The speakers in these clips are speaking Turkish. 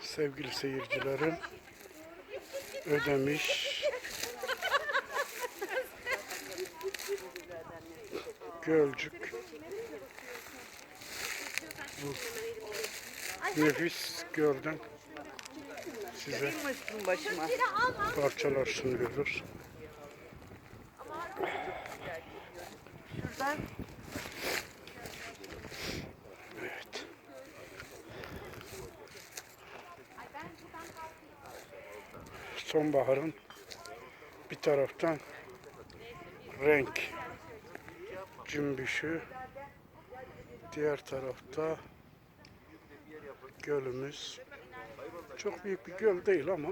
Sevgili seyircilerim, ödemiş. Gölcük. Bu nefis gölden size parçalar sunuyoruz. Şuradan Sonbaharın bir taraftan renk cümbüşü, diğer tarafta gölümüz. Çok büyük bir göl değil ama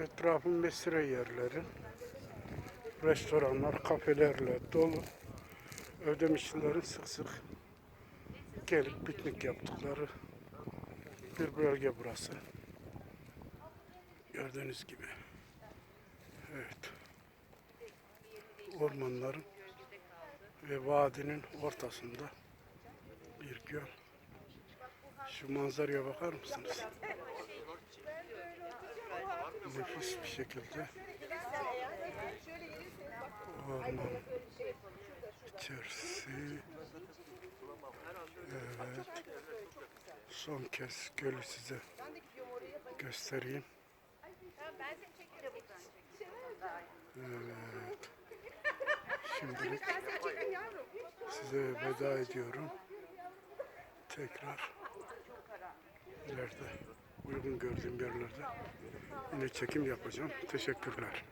etrafın mesire yerleri, restoranlar, kafelerle dolu. Ödemişlilerin sık sık gelip piknik yaptıkları bir bölge burası. Gördüğünüz gibi. Evet. Ormanların ve vadinin ortasında bir göl. Şu manzaraya bakar mısınız? Nefis bir şekilde orman içerisi Evet. Son kez gölü size göstereyim. Evet. Şimdilik size veda ediyorum. Tekrar ileride uygun gördüğüm yerlerde yine çekim yapacağım. Teşekkürler.